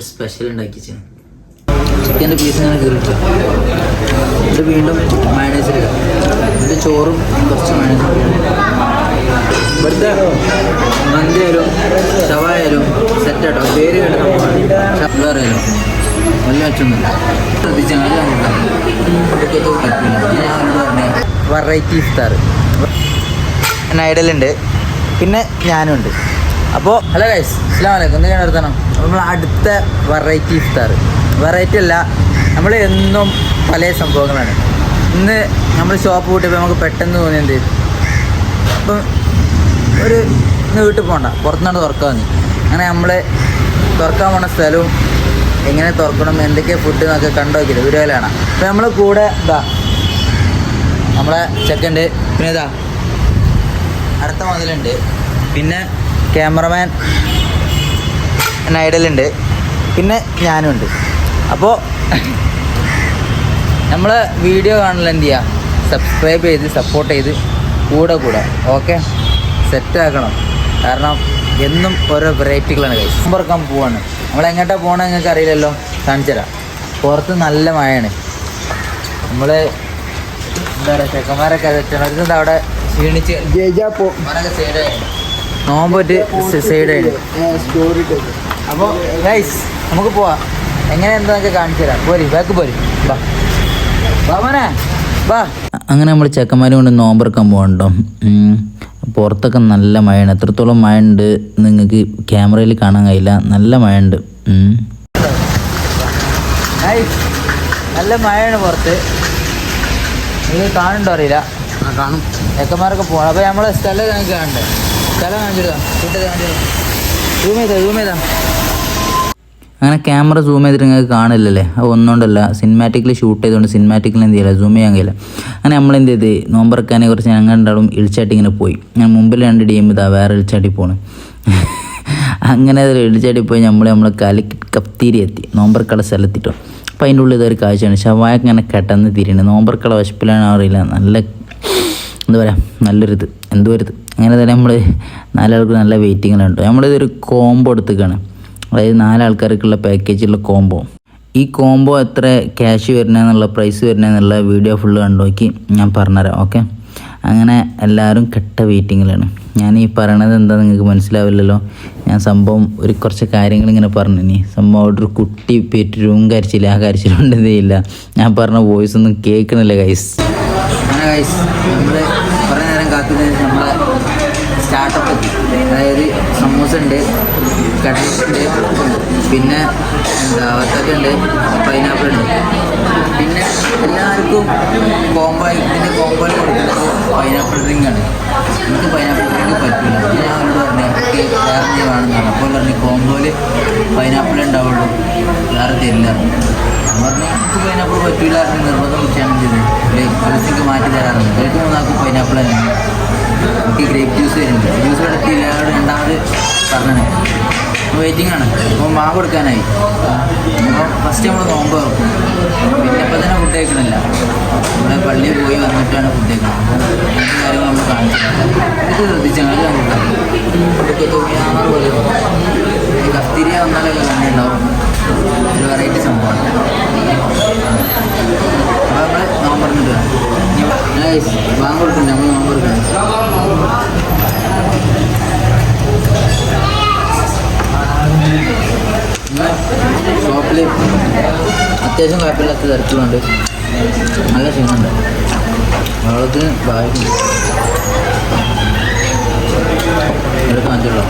ഒരു സ്പെഷ്യൽ ഉണ്ടാക്കി ചെയ്യണം ചിക്കന്റെ പീസ് ഇങ്ങനെ കീറിട്ടു ഇത് വീണ്ടും മയണൈസിലിടാം ഇതിന്റെ ചോറും കുറച്ച് മാനേജർ ഇവിടുത്തെ മന്തിയായാലും ഷവായാലും സെറ്റാട്ടോ പേര് കേട്ട സംഭവമാണ്. വേറെയാലും വലിയ മെച്ചൊന്നുമില്ല ശ്രദ്ധിച്ചാൽ വെറൈറ്റി ഇഫ്താർ. ഐഡലുണ്ട് പിന്നെ ഞാനും ഉണ്ട്. അപ്പോൾ ഹലോ ഗൈസ് അസ്ലാം വലൈക്കും ഞാൻ നടത്തണം നമ്മൾ അടുത്ത വെറൈറ്റി ഇഫ്താർ. വെറൈറ്റി അല്ല നമ്മൾ എന്നും പല സംഭവങ്ങളാണ്. ഇന്ന് നമ്മൾ ഷോപ്പ് കൂട്ടിയപ്പോൾ നമുക്ക് പെട്ടെന്ന് തോന്നിയത് അപ്പം ഒരു ഇന്ന് വീട്ടിൽ പോകണ്ട പുറത്തുനിന്നാണ് തുറക്കാൻ നീ അങ്ങനെ നമ്മൾ തുറക്കാൻ പോണ സ്ഥലവും എങ്ങനെ തുറക്കണം എന്തൊക്കെ ഫുഡ് എന്നൊക്കെ കണ്ടോക്കില്ല വീഡിയോയിലാണ്. അപ്പം നമ്മൾ കൂടെ ഇതാ നമ്മളെ ചെക്കുണ്ട് പിന്നെ ഇതാ അടുത്ത മുതലുണ്ട് പിന്നെ ക്യാമറമാൻ നൈഡലുണ്ട് പിന്നെ ഞാനും ഉണ്ട് അപ്പോൾ നമ്മൾ വീഡിയോ കാണൽ എന്ത് ചെയ്യുക സബ്സ്ക്രൈബ് ചെയ്ത് സപ്പോർട്ട് ചെയ്ത് കൂടെ കൂടെ. ഓക്കെ സെറ്റാക്കണം കാരണം എന്നും ഓരോ വെറൈറ്റികളാണ് കൈ പറക്കാൻ പോവാണ്. നമ്മൾ എങ്ങോട്ടാ പോകണമെന്ന് നിങ്ങൾക്ക് അറിയില്ലല്ലോ? കാണിച്ചു തരാം പുറത്ത് നല്ല മഴയാണ്. നമ്മൾ എന്താ പറയുക ചെക്കന്മാരൊക്കെ അവിടെ ക്ഷീണിച്ച് അവരൊക്കെ സൈഡായി സൈഡ് സൈഡായി അപ്പോൾ ഗൈസ് നമുക്ക് പോവാം. എങ്ങനെ എന്താണെന്നൊക്കെ കാണിച്ചു തരാം. പോരി ബാക്ക് പോരി. ബാ ബാമനെ ബാ അങ്ങനെ നമ്മൾ ചെക്കന്മാരും കൊണ്ട് നോമ്പറക്കാൻ പോകണ്ടോ? പുറത്തൊക്കെ നല്ല മഴയാണ്. എത്രത്തോളം മഴ ഉണ്ട് നിങ്ങൾക്ക് ക്യാമറയിൽ കാണാൻ കഴിയില്ല. നല്ല മഴ ഉണ്ട് നല്ല മഴയാണ് പുറത്ത്. നിങ്ങൾ കാണുന്നുണ്ടോ അറിയില്ല. കാണും. ചെക്കന്മാരൊക്കെ പോകണം. അപ്പോൾ നമ്മളെ സ്ഥലം കാണണ്ടേ? അങ്ങനെ ക്യാമറ സൂം ചെയ്തിട്ട് നിങ്ങൾക്ക് കാണില്ലല്ലേ? അത് ഒന്നുകൊണ്ടല്ല സിനിമാറ്റിക്കലി ഷൂട്ട് ചെയ്തുകൊണ്ട് സിനിമാറ്റിക്കലി എന്ത് ചെയ്യില്ല സൂം ചെയ്യാൻ കഴിയില്ല. അങ്ങനെ നമ്മൾ എന്ത് ചെയ്ത് നോമ്പറക്കാനെ കുറിച്ച് ഞങ്ങൾ രണ്ടാളും ഇളിച്ചാട്ടി ഇങ്ങനെ പോയി. ഞാൻ മുമ്പിൽ രണ്ട് ടീം ഇതാ വേറെ ഇളിച്ചാട്ടി പോണ്. അങ്ങനെ അതിൽ ഇളിച്ചാട്ടി പോയി നമ്മൾ നമ്മളെ കലി കപ്തീരി എത്തി. നോമ്പർക്കട സ്ഥലത്തിട്ടു. അപ്പം അതിന്റെ ഉള്ളിൽ ഇതൊരു കാഴ്ചയാണ്. ഷവായ ഇങ്ങനെ കെട്ടെന്ന് തിരിയുന്നത് നോമ്പർക്കട വശപ്പിലാണ് അറിയില്ല. നല്ല എന്താ പറയുക നല്ലൊരിത് എന്തോ ഒരു അങ്ങനെ തന്നെ നമ്മൾ നാലാൾക്ക് നല്ല വെയിറ്റിങ്ങിലുണ്ട് നമ്മളിതൊരു കോംബോ എടുത്തേക്കാണ്. അതായത് നാലാൾക്കാർക്കുള്ള പാക്കേജിലുള്ള കോംബോ ഈ കോംബോ എത്ര ക്യാഷ് വരുന്നതെന്നുള്ള പ്രൈസ് വരുന്നതെന്നുള്ള വീഡിയോ ഫുള്ള് കണ്ടോക്കി ഞാൻ പറഞ്ഞുതരാം ഓക്കെ അങ്ങനെ എല്ലാവരും കെട്ട വെയിറ്റിങ്ങിലാണ് ഞാൻ ഈ പറയണത് എന്താ നിങ്ങൾക്ക് മനസ്സിലാവില്ലല്ലോ? ഞാൻ സംഭവം ഒരു കുറച്ച് കാര്യങ്ങൾ ഇങ്ങനെ പറഞ്ഞു. ഇനി സംഭവം അവിടെ ഒരു കുട്ടി പേറ്റ് രൂം കരിച്ചില്ല ആ കരച്ചിലുണ്ട് ഇല്ല. ഞാൻ പറഞ്ഞ വോയിസ് ഒന്നും കേൾക്കണില്ല ഗൈസ് അങ്ങനെ ഗൈസ് നമ്മൾ കുറേ നേരം കാത്തുന്ന നമ്മളെ സ്റ്റാർട്ടപ്പ് അതായത് സമൂസ ഉണ്ട് കട്ട്ലറ്റ് ഉണ്ട് പിന്നെ എന്താ വത്തക്ക ഉണ്ട് പൈനാപ്പിൾ ഉണ്ട്. പിന്നെ എല്ലാവർക്കും കോംബോ ഇതിന്റെ കോംബോയിൽ കൊടുക്കുന്നത് പൈനാപ്പിൾ ഡ്രിങ്ക് ആണ്. എനിക്ക് പൈനാപ്പിൾ ഡ്രിങ്ക് പറ്റില്ല ഞാൻ വേറെ കാണുന്നതാണ്. അപ്പോൾ പറഞ്ഞു കോംബോയിൽ പൈനാപ്പിൾ ഉണ്ടാവുള്ളൂ. വേറെ തരില്ല. പറഞ്ഞു പൈനാപ്പിൾ പറ്റില്ല നിർബന്ധം വെച്ചാണ് ചെയ്തത്. ജ്യൂസിക്ക് മാറ്റി തരാറുണ്ട്. ഏറ്റവും നന്നാക്കും പൈനാപ്പിൾ തന്നെയാണ് എനിക്ക് ഗ്രേപ്പ് ജ്യൂസ് വരുന്നുണ്ട് ജ്യൂസ് എടുത്തില്ല രണ്ടാമത് പറഞ്ഞത് വെയിറ്റിംഗ് ആണ്. അപ്പോൾ മാവ് കൊടുക്കാനായി അപ്പോൾ ഫസ്റ്റ് നമ്മൾ നോമ്പ് തുറക്കും. പിന്നെ ഇപ്പം തന്നെ ഫുഡ് കഴിക്കണില്ല. നമ്മുടെ പള്ളിയിൽ പോയി വന്നിട്ടാണ് ഫുഡ് കഴിക്കുന്നത് കാര്യങ്ങൾ നമ്മൾ കാണിച്ചു ഇത് ശ്രദ്ധിച്ചാൽ ഇതൊക്കെ തൂങ്ങിയാറ് പോലെ. ഈ കസ്തീരിയ വന്നാലൊക്കെ കണ്ടിട്ടുണ്ടാവും ഒരു വെറൈറ്റി സംഭവമാണ് അപ്പോൾ നമ്മൾ നോമ്പ് പറഞ്ഞിട്ട് വാങ്ങ കൊടുക്കുന്നുണ്ട് നമ്മൾ നോമ്പ് കൊടുക്കുന്നത് ഷോപ്പിൽ അത്യാവശ്യം കുഴപ്പമില്ലാത്ത തിരക്കുകളുണ്ട്. നല്ല ക്ഷീണമുണ്ട്. വെള്ളത്തിന് ബാധിക്കും എടുക്കാൻ കാണിച്ചുള്ളൂ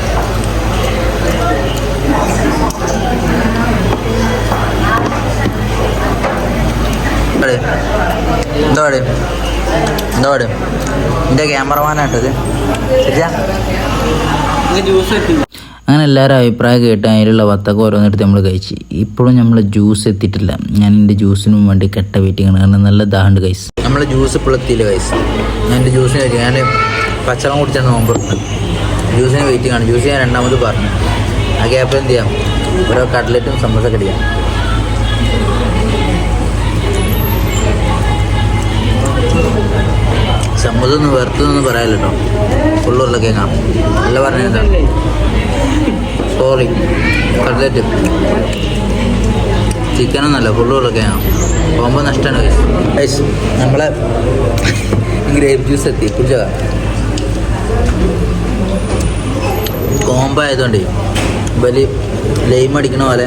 എന്താ പാട് എന്താ പാട് എന്റെ ക്യാമറമാനായിട്ടത് ശരിയാ? അങ്ങനെ എല്ലാവരും അഭിപ്രായം കേട്ട് അതിലുള്ള വത്തക്ക ഓരോന്നെടുത്ത് നമ്മൾ കഴിച്ച്. ഇപ്പോഴും നമ്മൾ ജ്യൂസ് എത്തിയിട്ടില്ല. ഞാൻ എന്റെ ജ്യൂസിനും വേണ്ടി കെട്ട വെയിറ്റിംഗ് ആണ് കാരണം നല്ല ദാഹണ്ട് കൈസ് നമ്മൾ ജ്യൂസ് ഇപ്പോൾ എത്തിയില്ല കൈസ് ഞാൻ എന്റെ ജ്യൂസിന് കഴിച്ചു. ഞാൻ പച്ചളം കുടിച്ചാണ് നോമ്പ് ജ്യൂസിന് വെയിറ്റിംഗ് ആണ് ജ്യൂസ് ഞാൻ രണ്ടാമത് പറഞ്ഞു. ആ ഗ്യാപ്പിൽ എന്ത് ചെയ്യാം? ഓരോ കട്ട്ലറ്റും സമോസ കടിക്കാം സമൂസ ഒന്നും പറയാലോ ഫുള്ളുള്ള കേൾക്കാം നല്ല പറഞ്ഞ സോറി കട്ട്ലറ്റ് ചിക്കനൊന്നല്ല ഫുള്ളുകളൊക്കെയാണ് പോകുമ്പോൾ നഷ്ടമാണ് ഐസ് നമ്മളെ ഗ്രേപ്പ് ജ്യൂസ് എത്തി. കുടിച്ചതാ കോമ്പായതുകൊണ്ട് വലിയ ലൈം അടിക്കണ പോലെ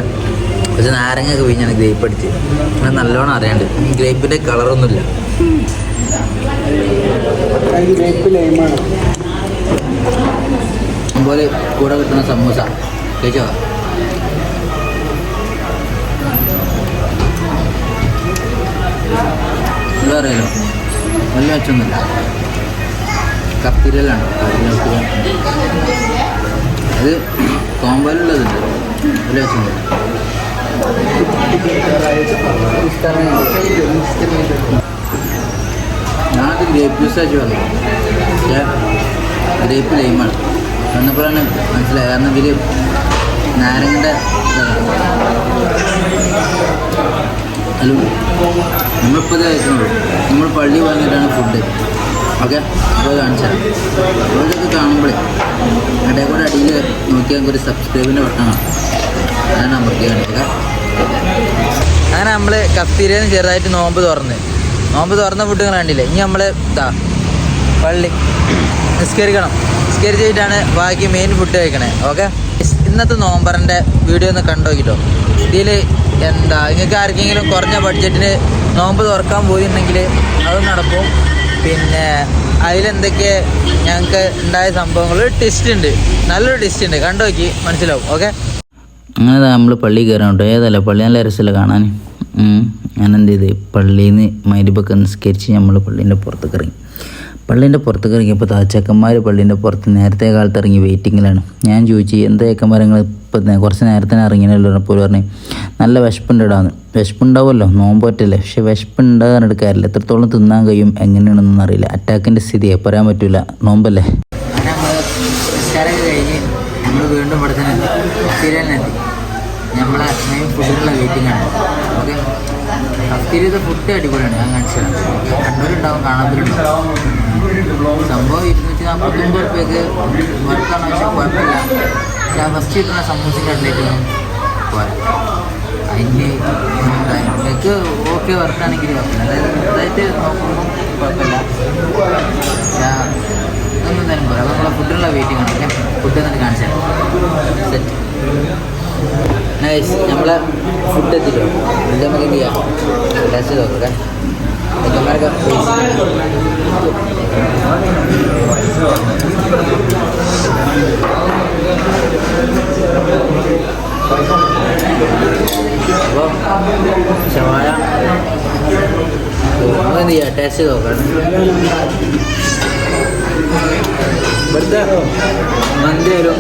പക്ഷെ നാരങ്ങയൊക്കെ വീഞ്ഞാണ് ഗ്രേപ്പ് അടിച്ച്. അങ്ങനെ നല്ലോണം അറിയാണ്ട്. ഗ്രേപ്പിന്റെ കളറൊന്നുമില്ല അതുപോലെ കൂടെ കിട്ടുന്ന സമൂസ. കഴിച്ചോ? എന്താ അറിയാലോ? നല്ല മെച്ചൊന്നുമില്ല കപ്പിരലാണ്. അത് കോമ്പോയിലുള്ളതുണ്ട് നല്ല മെച്ചൊന്നുമില്ല ഞാനത് ഗ്രേപ്പ് ജ്യൂസ് ആയിട്ട് പറഞ്ഞു പക്ഷേ ഗ്രേപ്പ് ലൈമാണ് വന്നപ്പോഴാണ് മനസ്സിലായത് കാരണം ഇതിൽ നാരങ്ങന്റെ ഹലോ നമ്മളിപ്പോൾ ഇത് കഴിക്കുന്നുള്ളൂ നമ്മൾ പള്ളി വാങ്ങിയിട്ടാണ് ഫുഡ് ഓക്കെ? അപ്പോൾ കാണിച്ചാൽ അപ്പോൾ ഇതൊക്കെ കാണുമ്പോഴേ ഇടയിൽ കൂടെ അടിയിൽ നോക്കിയാൽ ഒരു സബ്സ്ക്രൈബിന്റെ ബട്ടണാണ് അതാണ് അമർത്തിയാണ് ഓക്കെ? അങ്ങനെ നമ്മൾ കഫ്തീരയിൽ ചെറുതായിട്ട് നോമ്പ് തുറന്ന്. നോമ്പ് തുറന്ന ഫുഡ് കണ്ടില്ലേ? ഇനി നമ്മൾ ഇതാ പള്ളി. നിസ്കരിക്കണം. നിസ്കരിച്ചിട്ടാണ് ബാക്കി മെയിൻ ഫുഡ് കഴിക്കണേ. ഓക്കെ ഇന്നത്തെ നോമ്പറിന്റെ വീഡിയോ ഒന്ന് കണ്ടു നോക്കിട്ടോ. ഇതിൽ എന്താ നിങ്ങൾക്ക് ആർക്കെങ്കിലും കുറഞ്ഞ ബഡ്ജറ്റിന് നോമ്പ് തുറക്കാൻ പോയിട്ടുണ്ടെങ്കിൽ അത് നടക്കും. പിന്നെ അതിലെന്തൊക്കെ ഞങ്ങൾക്ക് ഉണ്ടായ സംഭവങ്ങൾ ടെസ്റ്റ് ഉണ്ട്. നല്ലൊരു ടെസ്റ്റ് ഉണ്ട്. കണ്ടു നോക്കി മനസ്സിലാവും. ഓക്കെ അങ്ങനെ നമ്മൾ പള്ളി കയറാൻ കേട്ടോ ഏതല്ല പള്ളി നല്ല രസമല്ല കാണാൻ ഞാൻ എന്ത് ചെയ്ത് പള്ളിയിൽ നിന്ന് മരുപ്പൊക്കെ നിസ്കരിച്ച് നമ്മൾ പള്ളീന്റെ പുറത്തേക്ക് ഇറങ്ങി പള്ളീന്റെ പുറത്തേക്ക് ഇറങ്ങിയപ്പോൾ താച്ചക്കന്മാർ പള്ളീന്റെ പുറത്ത് നേരത്തെ കാലത്ത് ഇറങ്ങി വെയിറ്റിങ്ങിലാണ് ഞാൻ ചോദിച്ചു എന്താ ചെക്കന്മാരങ്ങൾ ഇപ്പം കുറച്ച് നേരത്തെ ഇറങ്ങിയല്ലോ അപ്പോൾ പറഞ്ഞു നല്ല വിശപ്പുണ്ടിടാന്ന്. വിശപ്പുണ്ടാവുമല്ലോ നോമ്പോറ്റല്ലേ? പക്ഷെ വിശപ്പുണ്ടാകാൻ എടുക്കാറില്ല. എത്രത്തോളം തിന്നാൻ കഴിയും എങ്ങനെയാണെന്നൊന്നും അറിയില്ല. അറ്റാക്കിന്റെ സ്ഥിതിയെ പറയാൻ പറ്റില്ല നോമ്പല്ലേ? വീണ്ടും നമ്മളെ മെയിൻ ഫുഡിനുള്ള വെയിറ്റിംഗ് ആണ്. ഓക്കെ. കഫ്തീരിയത്തെ ഫുഡ് അടിപൊളിയാണ് ഞാൻ കാണിച്ചത് കണ്ണൂരുണ്ടാവും കാണാത്തവരുണ്ടാവും. സംഭവം ഇരുന്നൂറ്റി നാൽപ്പത്തൊമ്പത് റുപ്യക്ക് വർക്കാണ് പക്ഷെ കുഴപ്പമില്ല. ഞാൻ ഫസ്റ്റ് കിട്ടുന്ന സമൂസിന്റെ അടുത്തേക്ക് പോരാ. അതിന് ഓക്കെ വർക്കാണെങ്കിൽ കുഴപ്പമില്ല. അതായത് ഇതായിട്ട് നോക്കുമ്പോൾ കുഴപ്പമില്ല. ഞാൻ ഒന്നും തന്നെ പോരാ. നമ്മളെ ഫുഡിനുള്ള വെയിറ്റിംഗ് ആണ്. ഫുഡ് എന്നിട്ട് കാണിച്ചു സെറ്റ് നൈസ് നമ്മളെ ഫുഡ് എത്തില്ലോ ഇത് നമുക്ക് എന്ത് ചെയ്യാം ടേസ്റ്റ് നോക്കട്ടെ ചെക്കന്മാരൊക്കെ അപ്പോൾ ഷവായ നമുക്ക് എന്ത് ചെയ്യാം ടേസ്റ്റ് നോക്കാം ഇവിടുത്തെ ആയാലും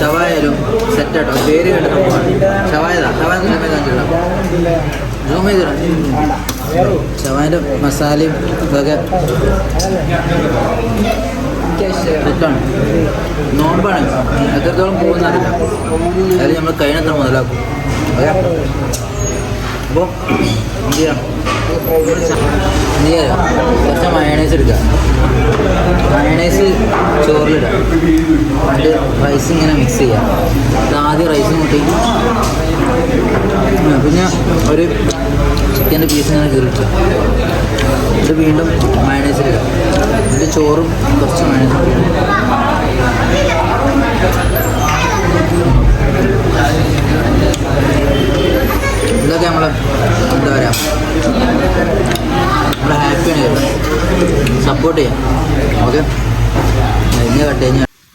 ഷവായ സെറ്റ് ആട്ടോ. പേര് കേട്ട സംഭവമാണ്. ഷവായതാ ഷവായ സൂം ചെയ്തിടാം? ഷവായന്റെ മസാലയും ഇതൊക്കെ സെറ്റാണ് നോമ്പാണ്. എത്രത്തോളം പോകുന്നറിയില്ല. അതിൽ നമ്മൾ കഴിഞ്ഞത്ര മുതലാക്കും. ഓക്കെ? അപ്പോൾ എന്ത് ചെയ്യണം? എന്ത് ചെയ്യാം? കുറച്ച് മയണൈസ് എടുക്കുക. മയണൈസ് ചോറിലിടാം. എന്നിട്ട് റൈസ് ഇങ്ങനെ മിക്സ് ചെയ്യാം. ഇത് ആദ്യം റൈസ് കൂട്ടി. പിന്നെ ഒരു ചിക്കന്റെ പീസ് ഇങ്ങനെ കീറിട്ട് ഇത് വീണ്ടും മയണൈസിലിടാം എന്നിട്ട് ചോറും കുറച്ച് മയണൈസും ഇതൊക്കെ നമ്മൾ എന്താ പറയുക സപ്പോർട്ട് ചെയ്യാം. ഓക്കെ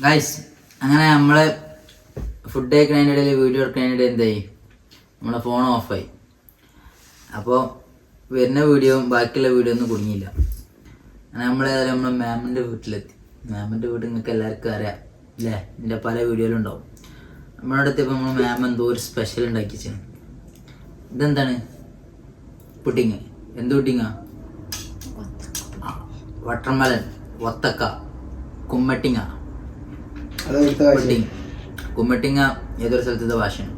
ഗൈസ് അങ്ങനെ നമ്മൾ ഫുഡ് കഴിക്കുന്നതിന്റെ ഇടയിൽ വീഡിയോ എടുക്കുന്നതിന്റെ ഇടയിൽ എന്തായി? നമ്മളെ ഫോൺ ഓഫായി അപ്പോൾ വരുന്ന വീഡിയോ ബാക്കിയുള്ള വീഡിയോ ഒന്നും കുടുങ്ങിയില്ല. അങ്ങനെ നമ്മളേതായാലും നമ്മളെ മാമിന്റെ വീട്ടിലെത്തി. മാമിന്റെ വീട് നിങ്ങൾക്ക് എല്ലാവർക്കും അറിയാം അല്ലേ എന്റെ പല വീഡിയോയിലും ഉണ്ടാവും. നമ്മുടെ അടുത്ത് ഇപ്പോൾ നമ്മൾ മാം എന്തോ ഒരു സ്പെഷ്യൽ ഉണ്ടാക്കി വെച്ചാണ് ഇതെന്താണ്? പുഡിങ് എന്ത് പുഡിങ്ങാ വട്ടർമലൻ വത്തക്ക കുമ്മട്ടിങ്ങ. കുമ്മട്ടിങ്ങ. ഏതൊരു സ്ഥലത്തെ ഭാഷയാണ്?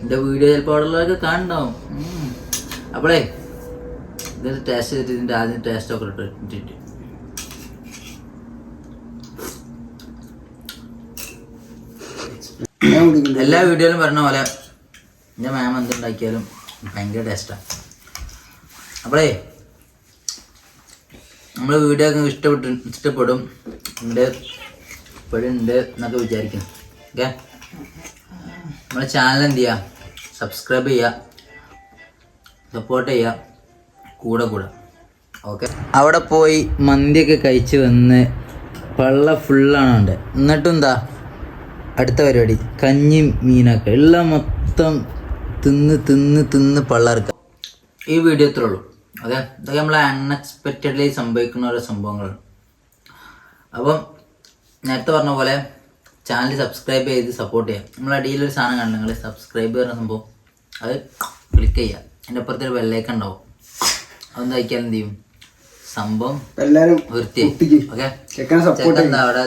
എന്റെ വീഡിയോ ചിലപ്പോൾ അവിടെ ഉള്ളവരൊക്കെ ഇതിന്റെ അപ്പോളേ ഇതിന്റെ ടേസ്റ്റ് ചെയ്തിട്ട് ഇതിന്റെ ആദ്യം ടേസ്റ്റ് ഒക്കെ ഇട്ട് ഇട്ടിട്ട്. എല്ലാ വീഡിയോയിലും പറഞ്ഞ പോലെ എന്റെ മാം എന്തുണ്ടാക്കിയാലും ഭയങ്കര ടേസ്റ്റാ അപ്പോഴേ നമ്മൾ വീഡിയോ ഒക്കെ ഇഷ്ടപ്പെട്ടു ഇഷ്ടപ്പെടും. ഉണ്ട് ഇപ്പോഴുണ്ട് എന്നൊക്കെ വിചാരിക്കുന്നു. ഓക്കെ നമ്മുടെ ചാനൽ എന്ത് ചെയ്യുക സബ്സ്ക്രൈബ് ചെയ്യുക. സപ്പോർട്ട് ചെയ്യുക. കൂടെ കൂടെ. ഓക്കെ അവിടെ പോയി മന്തിയൊക്കെ കഴിച്ച് വന്ന് പള്ള ഫുള്ളാണ് ഉണ്ട് എന്നിട്ടും എന്താ? അടുത്ത പരിപാടി. കഞ്ഞി മീനൊക്കെ. എല്ലാം മൊത്തം തിന്ന് തിന്ന് തിന്ന് പള്ളർക്ക ഈ വീഡിയോ ഇത്രേ ഉള്ളൂ. ഓക്കെ ഇതൊക്കെ നമ്മൾ അൺഎക്സ്പെക്റ്റഡ്ലി സംഭവിക്കുന്ന ഓരോ സംഭവങ്ങളാണ് അപ്പം നേരത്തെ പറഞ്ഞ പോലെ ചാനൽ സബ്സ്ക്രൈബ് ചെയ്ത് സപ്പോർട്ട് ചെയ്യാം. നമ്മളെ അടിയിലൊരു സാധനം കണ്ടു നിങ്ങൾ സബ്സ്ക്രൈബ് ചെയ്യുന്ന സംഭവം. അത് ക്ലിക്ക് ചെയ്യുക. അതിന്റെ അപ്പുറത്തൊരു വെള്ളേക്ക് ഉണ്ടാവും. അതൊന്ന് കഴിക്കാൻ എന്ത് ചെയ്യും? സംഭവം എല്ലാവരും വൃത്തിയായി. ഓക്കെ ചെക്കൻ അവിടെ